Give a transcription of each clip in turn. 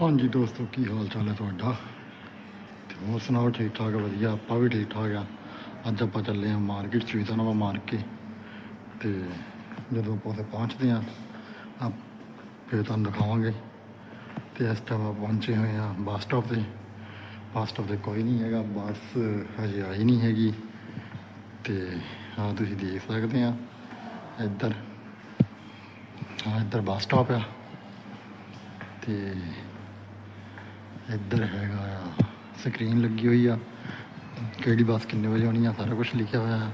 ਹਾਂਜੀ ਦੋਸਤੋ, ਕੀ ਹਾਲ ਚਾਲ ਹੈ ਤੁਹਾਡਾ? ਤੇ ਹੋਰ ਸੁਣਾਓ ਠੀਕ ਠਾਕ ਵਧੀਆ? ਆਪਾਂ ਵੀ ਠੀਕ ਠਾਕ ਆ। ਅੱਜ ਆਪਾਂ ਚੱਲੇ ਆ ਮਾਰਕੀਟ ਚ ਵੀ ਤਾਂ ਨਵਾਂ ਮਾਰ ਕੇ। ਤੇ ਜਦੋਂ ਆਪਾਂ ਉੱਥੇ ਪਹੁੰਚਦੇ ਆ ਆ ਫਿਰ ਤੁਹਾਨੂੰ ਦਿਖਾਵਾਂਗੇ। ਤੇ ਇਸ ਟਾਈਮ ਆਪਾਂ ਪਹੁੰਚੇ ਹੋਏ ਆ ਬੱਸ ਸਟਾਪ ਤੇ। ਬੱਸ ਸਟਾਪ ਤੇ ਕੋਈ ਨਹੀਂ ਹੈਗਾ, ਬੱਸ ਹਜੇ ਆਈ ਨਹੀਂ ਹੈਗੀ। ਤੇ ਆ ਤੁਸੀਂ ਦੇਖ ਸਕਦੇ ਆ ਇੱਧਰ। ਹਾਂ ਇੱਧਰ ਬੱਸ ਸਟਾਪ ਆ। ਤੇ ਇੱਧਰ ਹੈਗਾ ਆ ਸਕਰੀਨ ਲੱਗੀ ਹੋਈ ਆ। ਕਿਹੜੀ ਬੱਸ ਕਿੰਨੇ ਵਜੇ ਆਉਣੀ ਆ, ਸਾਰਾ ਕੁਝ ਲਿਖਿਆ ਹੋਇਆ ਆ।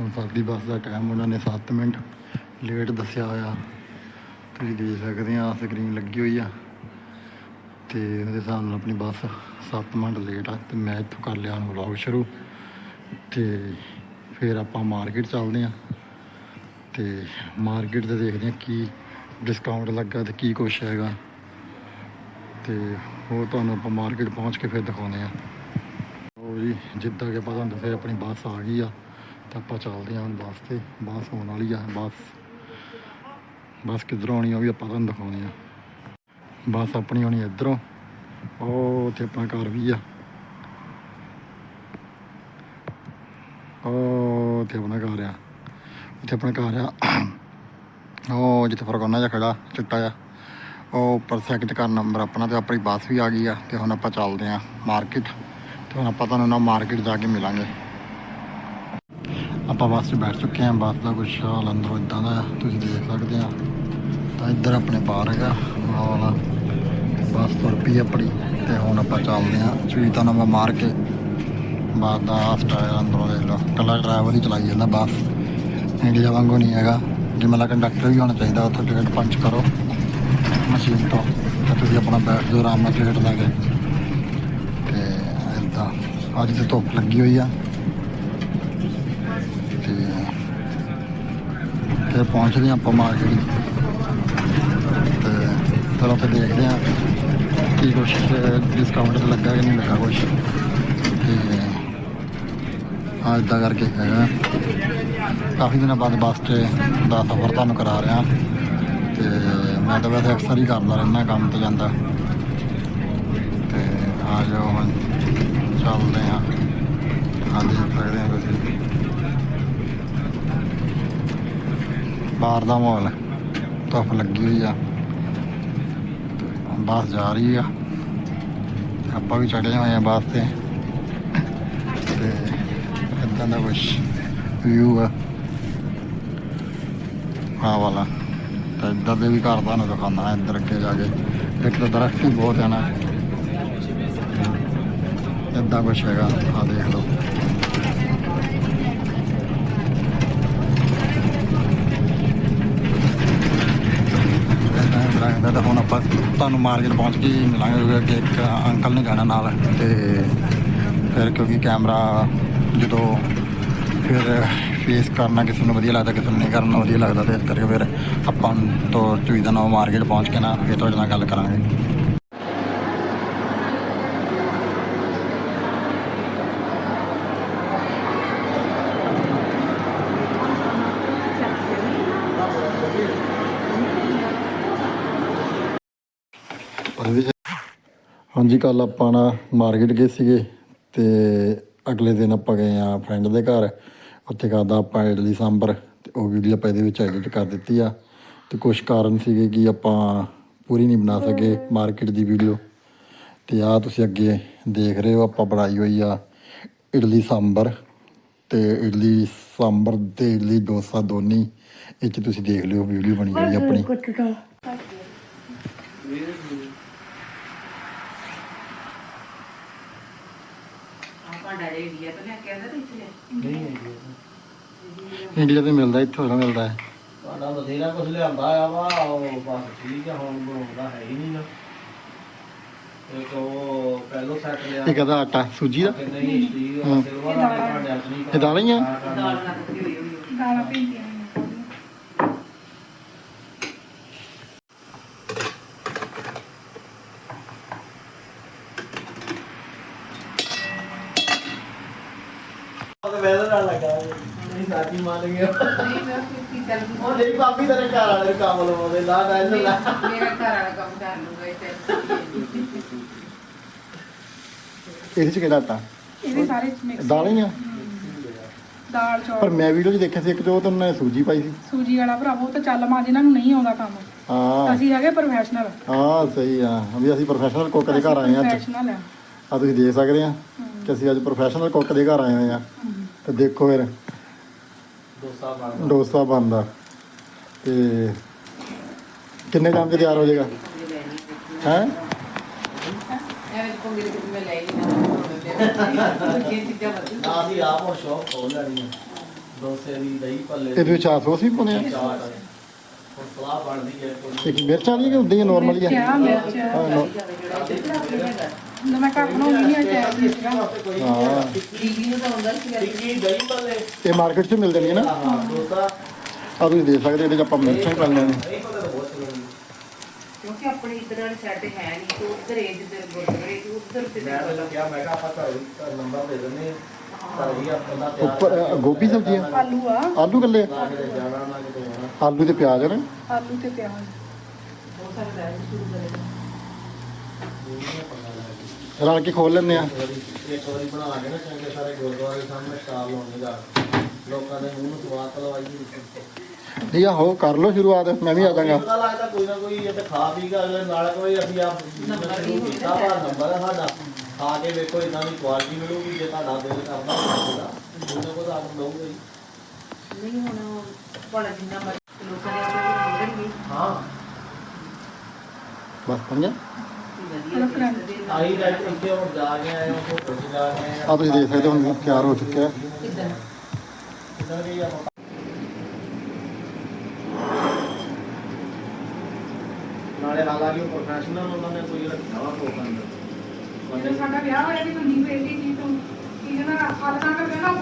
ਹੁਣ ਸਾਡੀ ਬੱਸ ਦਾ ਟਾਈਮ ਉਹਨਾਂ ਨੇ 7 ਮਿੰਟ ਲੇਟ ਦੱਸਿਆ ਹੋਇਆ ਤੁਸੀਂ ਦੇਖ ਸਕਦੇ ਆ ਸਕਰੀਨ ਲੱਗੀ ਹੋਈ ਆ। ਤੇ ਉਹਦੇ ਹਿਸਾਬ ਨਾਲ ਆਪਣੀ ਬੱਸ 7 ਮਿੰਟ ਲੇਟ ਆ, ਤੇ ਮੈਂ ਇੱਥੋਂ ਕਰ ਲਿਆ ਹੁਣ ਵਲੌਗ ਸ਼ੁਰੂ। ਤੇ ਫਿਰ ਆਪਾਂ ਮਾਰਕੀਟ ਚੱਲਦੇ ਆ। ਤੇ ਮਾਰਕੀਟ ਦੇ ਦੇਖਦੇ ਆ ਕੀ ਡਿਸਕਾਊਂਟ ਲੱਗਾ ਤੇ ਕੀ ਕੁਛ ਹੈਗਾ। ਤੇ ਉਹ ਤੁਹਾਨੂੰ ਆਪਾਂ ਮਾਰਕੀਟ ਪਹੁੰਚ ਕੇ ਫਿਰ ਦਿਖਾਉਂਦੇ ਆ ਉਹ ਜੀ, ਜਿੱਦਾਂ ਕਿ ਆਪਾਂ ਤੁਹਾਨੂੰ ਫਿਰ ਆਪਣੀ ਬੱਸ ਆ ਗਈ ਆ, ਤਾਂ ਆਪਾਂ ਚੱਲਦੇ ਹਾਂ ਬੱਸ ਤੇ। ਬੱਸ ਆਉਣ ਵਾਲੀ ਆ, ਬੱਸ। ਬੱਸ ਕਿੱਧਰੋਂ ਆਉਣੀ ਉਹ ਵੀ ਆਪਾਂ ਤੁਹਾਨੂੰ ਦਿਖਾਉਂਦੇ ਆ ਬੱਸ ਆਪਣੀ ਆਉਣੀ ਇੱਧਰੋਂ। ਉਹ ਤੇ ਆਪਣਾ ਘਰ ਵੀ ਆ। ਉਹ ਤੇ ਆਪਣਾ ਘਰ ਆ। ਉੱਥੇ ਆਪਣਾ ਘਰ ਆ। ਉਹ ਜਿੱਥੇ ਫਰਗੋਨਾ ਜਿਹਾ ਖੜਾ, ਚਿੱਟਾ ਜਿਹਾ। ਉਹ ਉੱਪਰ ਸੈਕਿੰਡ ਕਾਰ ਨੰਬਰ ਆਪਣਾ ਤੇ ਆਪਣੀ ਬੱਸ ਵੀ ਆ ਗਈ ਆ ਤੇ ਹੁਣ ਆਪਾਂ ਚੱਲਦੇ ਆ ਮਾਰਕੀਟ ਤੇ ਹੁਣ ਆਪਾਂ ਤੁਹਾਨੂੰ ਨਾ ਮਾਰਕੀਟ ਜਾ ਕੇ ਮਿਲਾਂਗੇ। ਆਪਾਂ ਬੱਸ 'ਚ ਬੈਠ ਚੁੱਕੇ ਆ ਬੱਸ ਦਾ ਕੁਛ ਹਾਲ ਅੰਦਰੋਂ ਇਦਾਂ ਦਾ ਤੁਸੀਂ ਦੇਖ ਸਕਦੇ ਆ ਤਾਂ ਇੱਧਰ ਆਪਣੇ ਬਾਹਰ ਹੈਗਾ, ਆਹ ਵਾਲਾ। ਬੱਸ ਤੁਰ ਪਈ ਆਪਣੀ ਤੇ ਹੁਣ ਆਪਾਂ ਚੱਲਦੇ ਆ ਚੀਤਾ ਨਵਾਂ ਮਾਰ ਕੇ ਬੱਸ ਦਾ ਸਟਾਇਲ ਅੰਦਰੋਂ ਦੇਖ ਲਓ ਕੱਲਾ ਡਰਾਈਵਰ ਹੀ ਚਲਾਈ ਜਾਂਦਾ ਬੱਸ। ਇੰਡੀਆ ਵਾਂਗੂ ਨਹੀਂ ਹੈਗਾ ਜਿਵੇਂ ਦਾ ਕੰਡਕਟਰ ਵੀ ਹੋਣਾ ਚਾਹੀਦਾ, ਉੱਥੇ ਟਿਕਟ ਪੰਚ ਕਰੋ। ਮਸ਼ੀਨ ਤੋਂ ਤੇ ਤੁਸੀਂ ਆਪਣਾ ਬੈਠ ਜਾਓ ਆਰਾਮ ਨਾਲ ਖੇਡ ਲੈ ਕੇ ਤੇ ਇਦਾਂ ਅੱਜ ਤੇ ਧੁੱਪ ਲੱਗੀ ਹੋਈ ਆ। ਤੇ ਤੇ ਪਹੁੰਚਦੇ ਹਾਂ ਆਪਾਂ ਮਾਰਕੀਟ ਤੇ ਚਲੋ ਫਿਰ ਦੇਖਦੇ ਆ ਕੀ ਕੁਛ ਡਿਸਕਾਊਂਟ ਤੇ ਲੱਗਾ ਕਿ ਨਹੀਂ ਲੱਗਾ ਕੁਛ। ਤੇ ਹਾਂ ਇਦਾਂ ਕਰਕੇ ਹੈਗਾ। ਕਾਫੀ ਦਿਨਾਂ ਬਾਅਦ ਬੱਸ 'ਚ ਦਾ ਸਫ਼ਰ ਤੁਹਾਨੂੰ ਕਰਾ ਰਿਹਾ। ਤੇ ਮੈਂ ਤਾਂ ਵੈਸੇ ਅਕਸਰ ਹੀ ਕਰਦਾ ਰਹਿੰਦਾ ਕੰਮ ਤੇ ਜਾਂਦਾ। ਤੇ ਆ ਜਾਓ ਹੁਣ ਚੱਲਦੇ ਆ ਹਾਂ। ਦੇਖ ਸਕਦੇ ਆ ਤੁਸੀਂ ਬਾਹਰ ਦਾ ਮਾਹੌਲ ਧੁੱਪ ਲੱਗੀ ਹੋਈ ਆ। ਬੱਸ ਜਾ ਰਹੀ ਆ। ਆਪਾਂ ਵੀ ਚੜੇ ਹੋਏ ਆ ਬੱਸ ਤੇ। ਤੇ ਇਦਾਂ ਦਾ ਕੁਛ ਵਿਊ ਆ। ਆਹ ਵਾਲਾ। ਤਾਂ ਇੱਧਰ ਦੇ ਵੀ ਘਰ ਤੁਹਾਨੂੰ ਦਿਖਾਉਂਦਾ ਇੱਧਰ ਅੱਗੇ ਜਾ ਕੇ। ਇੱਕ ਤਾਂ ਦਰਖਤ ਹੀ ਬਹੁਤ ਹੈ ਨਾ। ਇੱਦਾਂ ਕੁਛ ਹੈਗਾ ਆ ਦੇਖ ਲਓ। ਇੱਦਾਂ ਤਾਂ ਹੁਣ ਆਪਾਂ ਤੁਹਾਨੂੰ ਮਾਰਕੀਟ ਪਹੁੰਚ ਕੇ ਮਿਲਾਂਗੇ, ਕਿਉਂਕਿ ਅੱਗੇ ਇੱਕ ਅੰਕਲ ਨੇ ਜਾਣਾ ਨਾਲ। ਤੇ ਫਿਰ ਕਿਉਂਕਿ ਕੈਮਰਾ ਜਦੋਂ ਫਿਰ ਫੇਸ ਕਰਨਾ, ਕਿਸੇ ਨੂੰ ਵਧੀਆ ਲੱਗਦਾ, ਕਿਸੇ ਨੂੰ ਨਹੀਂ ਕਰਨਾ, ਵਧੀਆ ਲੱਗਦਾ ਤੇ ਇਸ ਕਰਕੇ ਫਿਰ ਆਪਾਂ ਤੋਂ ਚੂਈ ਦਾ ਨਵਾਂ ਮਾਰਕੀਟ ਪਹੁੰਚ ਕੇ ਨਾ ਫਿਰ ਤੁਹਾਡੇ ਨਾਲ ਗੱਲ ਕਰਾਂਗੇ। ਹਾਂਜੀ ਕੱਲ ਆਪਾਂ ਨਾ ਮਾਰਕੀਟ ਗਏ ਸੀਗੇ ਤੇ ਅਗਲੇ ਦਿਨ ਆਪਾਂ ਗਏ ਆ ਫਰੈਂਡ ਦੇ ਘਰ। ਉੱਥੇ ਖਾਦਾ ਆਪਾਂ ਇਡਲੀ ਸਾਂਬਰ ਤੇ ਉਹ ਵੀਡੀਓ ਆਪਾਂ ਇਹਦੇ ਵਿੱਚ ਐਡਿਟ ਕਰ ਦਿੱਤੀ ਆ। ਤੇ ਕੁਝ ਕਾਰਨ ਸੀਗੇ ਕਿ ਆਪਾਂ ਪੂਰੀ ਨਹੀਂ ਬਣਾ ਸਕੇ ਮਾਰਕੀਟ ਦੀ ਵੀਡੀਓ ਤੇ ਆ ਤੁਸੀਂ ਅੱਗੇ ਦੇਖ ਰਹੇ ਹੋ ਆਪਾਂ ਬਣਾਈ ਹੋਈ ਆ ਇਡਲੀ ਸਾਂਬਰ ਤੇ ਇਡਲੀ ਸਾਂਬਰ ਤੇ ਇਡਲੀ ਡੋਸਾ ਦੋਨੀ। ਇਹ 'ਚ ਤੁਸੀਂ ਦੇਖ ਲਿਓ ਵੀਡੀਓ ਬਣੀ ਹੋਈ ਆਪਣੀ। ਆਪਾਂ ਡਰੇ ਵੀ ਆ ਤਾਂ ਲੈ ਕੇ ਆਂਦਾ ਤੇ ਇੱਥੇ ਇੰਡੀਆ ਤੇ ਮਿਲਦਾ ਇੱਥੋਂ ਨਾ ਮਿਲਦਾ ਹੈ। ਤੁਹਾਡਾ ਬਥੇਰਾ ਕੁਝ ਲਿਆਂਦਾ ਆ ਵਾ ਉਹ ਬਸ ਠੀਕ ਆ ਹੁਣ ਬਣਾਉਂਦਾ ਹੈ ਹੀ ਨਹੀਂ ਨਾ ਇੱਕ ਉਹ ਪਹਿਲੋ ਸੈੱਟ ਲਿਆ। ਇਹ ਕਹਦਾ ਆਟਾ ਸੂਜੀ ਦਾ। ਕਿ ਨਹੀਂ ਸਟੀਲ ਹਾਂ। ਸਿਲਵਰ ਭਾਂਡੇ ਆਪਣੀ ਇਹ ਦਾਲਾਂ ਹੀ ਆ? ਦਾਲ। ਹੋਈ ਹੋਈ ਸਾਰੀਆਂ। ਉਹਦੇ ਵੇਦਰ ਨਾਲ ਲੱਗਾ। ਨਹੀਂ ਸਾਡੀ ਮੰਨ ਗਿਆ ਨਹੀਂ ਮੈਂ ਕੀ ਚੱਲ ਉਹ ਨਹੀਂ ਭਾਬੀ ਤੇਰੇ ਘਰ ਵਾਲੇ ਨੂੰ ਕੰਮ ਲਵਾਉਂਦੇ ਲਾ ਟੈਨਸ਼ਨ ਲੈ। ਮੇਰਾ ਘਰ ਵਾਲਾ ਕੰਮ ਕਰ ਲੂਗਾ ਇਹ ਤੇ ਇਹਦੇ ਚ ਕਿਹੜਾ ਆਟਾ? ਇਹਦੇ ਸਾਰੇ ਮਿਕਸ ਦਾਲਾਂ ਹੀ ਆ? ਦਾਲ ਪਰ ਚੌਲ ਮੈਂ ਵੀਡੀਓ 'ਚ ਦੇਖਿਆ ਸੀ ਇੱਕ ਜੋ ਤਾਂ ਉਹਨਾਂ ਨੇ ਸੂਜੀ ਪਾਈ ਸੀ। ਸੂਜੀ ਵਾਲਾ ਭਰਾਵੋ ਉਹ ਤਾਂ ਚੱਲ ਮਾ ਜਿਨ੍ਹਾਂ ਨੂੰ ਨਹੀਂ ਆਉਂਦਾ ਕੰਮ। ਹਾਂ। ਅਸੀਂ ਹੈਗੇ ਪ੍ਰੋਫੈਸ਼ਨਲ ਹਾਂ ਸਹੀ ਆ। ਵੀ ਅਸੀਂ ਪ੍ਰੋਫੈਸ਼ਨਲ ਕੁੱਕ ਦੇ ਘਰ ਆਏ ਆ ਅੱਜ। ਪ੍ਰੋਫੈਸ਼ਨਲ ਆ। ਆ ਤੁਸੀਂ ਦੇਖ ਸਕਦੇ ਆ ਕਿ ਅਸੀਂ ਅੱਜ ਪ੍ਰੋਫੈਸ਼ਨਲ ਕੁੱਕ ਦੇ ਘਰ ਆਏ ਹੋਏ ਆ। ਤੇ ਦੇਖੋ ਫਿਰ ਡੋਸਾ ਬਣ ਡੋਸਾ ਬਣਦਾ। ਤੇ ਕਿੰਨੇ ਟਾਈਮ 'ਚ ਤਿਆਰ ਹੋ ਜਾਏਗਾ? ਹੈ? ਆਪ ਸ਼ੌਪ ਖੋਲ ਲੈਣੀ ਡੋਸੇ ਦੀ ਦਹੀਂ ਭੱਲੇ ਇਹਦੇ ਵਿੱਚ ਆ ਸੌਸ ਵੀ ਪਾਉਂਦੇ ਆ। ਚਾਟ ਹੁਣ ਸਲਾਹ ਬਣਦੀ ਹੈ ਕੋਈ। ਇੱਕ ਮਿਰਚਾਂ ਦੀ ਕਿ ਉਦਾਂ ਹੀ ਨਾਰਮਲ ਹੀ ਕਿਆ ਆ। ਮਿਰਚ ਹਾਂ, ਨੋ- ਨਾ ਮੈਂ ਘਰ ਬਣਾਉਂਦੀ ਨਹੀਂ ਨਹੀਂ ਸੀਗਾ ਹਾਂ ਇਹ ਮਾਰਕੀਟ 'ਚ ਮਿਲ ਜਾਣੀ ਹੈ ਨਾ। ਆ ਤੁਸੀਂ ਦੇਖ ਸਕਦੇ ਇਹਦੇ 'ਚ ਆਪਾਂ ਮਿਰਚਾਂ ਹੀ ਪਾਈਆਂ ਨੇ। ਬਹੁਤ ਕਿਉਂਕਿ ਆਪਣੀ ਇਧਰ ਵਾਲੀ ਸੈੱਟ ਹੈ ਨਹੀਂ ਤੇ ਉਧਰ ਇਹ ਜਿੱਧਰ ਗੁਰਦੁਆਰੇ ਤੇ ਉਧਰ ਤੇ ਦੇ ਉੱਪਰ ਅ, ਗੋਭੀ ਸਬਜ਼ੀ ਆ ਆਲੂ ਆ। ਆਲੂ ਕੱਲੇ ਆ? ਆਲੂ ਤੇ ਪਿਆਜ਼ ਆ ਨਾ? ਆਲੂ ਤੇ ਪਿਆਜ਼। ਹੋ ਸਕਦਾ ਹੈ ਸ਼ੁਰੂ ਕਰੇਗਾ ਲੈ ਰਲ ਕੇ ਖੋਲ ਲੈਂਦੇ ਆ। ਇੱਕ ਵਾਰੀ ਬਣਾ ਕੇ ਨਾ ਚੰਗੇ ਸਾਰੇ ਗੁਰਦੁਆਰੇ ਦੇ ਸਾਹਮਣੇ ਸਟਾਲ ਲਾਉਣੇਗਾ ਲੋਕਾਂ ਦੇ ਮੂੰਹ ਨੂੰ ਸਵਾਦ ਲਵਾਈਏ ਠੀਕ ਆ ਹੋ ਕਰ ਲਓ ਸ਼ੁਰੂਆਤ ਮੈਂ ਵੀ ਆ ਜਾਵਾਂਗਾ। ਪਤਾ ਲੱਗਦਾ ਕੋਈ ਨਾ ਕੋਈ ਇਹ ਤੇ ਖਾ ਪੀ ਕੇ ਅਗਲੇ ਨਾਲ ਕੋਈ ਅਸੀਂ ਆਪ ਨੰਬਰ ਸ਼ੁਰੂ ਕੀਤਾ ਵਾ ਨੰਬਰ ਹੈ ਸਾਡਾ ਖਾ ਕੇ ਵੇਖੋ ਇਦਾਂ ਦੀ ਕੁਆਲਿਟੀ ਮਿਲੂਗੀ ਜੇ ਤੁਹਾਡਾ ਦਿਲ ਕਰਦਾ ਹੋਵੇਗਾ ਕੋਈ ਨਾ ਕੋਈ ਆਪ ਲਊਗਾ ਹੀ। ਨਹੀਂ ਹੁਣ ਬੜਾ ਜਿੰਨਾ ਮਰਜ਼ੀ ਲੋਕਾਂ ਮੰਗਣਗੇ ਹਾਂ। ਬਸ ਬਣ ਆਈ ਰਾਈਟ ਇੱਥੇ ਹੁਣ ਜਾ ਆਏ ਹਾਂ ਹੋਟਲ 'ਚ ਜਾ ਕੇ ਆਏ ਆ ਤੁਸੀਂ ਦੇਖ ਸਕਦੇ ਹੋ ਹੁਣ ਤਿਆਰ ਹੋ ਚੁੱਕਿਆ ਕਿੱਦਾਂ ਕਿੱਦਾਂ ਗਈ ਆਪਾਂ ਨਾਲੇ ਹਾਲਾਂਕਿ ਉਹ ਪ੍ਰੋਫੈਸ਼ਨਲ ਉਹਨਾਂ ਨੇ ਕੋਈ ਰੱਖਿਆ ਵਾ ਲੋਕਾਂ ਦਾ। ਸਾਡਾ ਵਿਆਹ ਹੋਇਆ ਸੀ ਮਨਦੀਪ ਇਹਦੀ ਚੀਜ਼ ਤੋਂ ਕੀ ਕਹਿੰਦਾ ਹੱਲ ਨਾ ਕਰ ਦੇਣਾ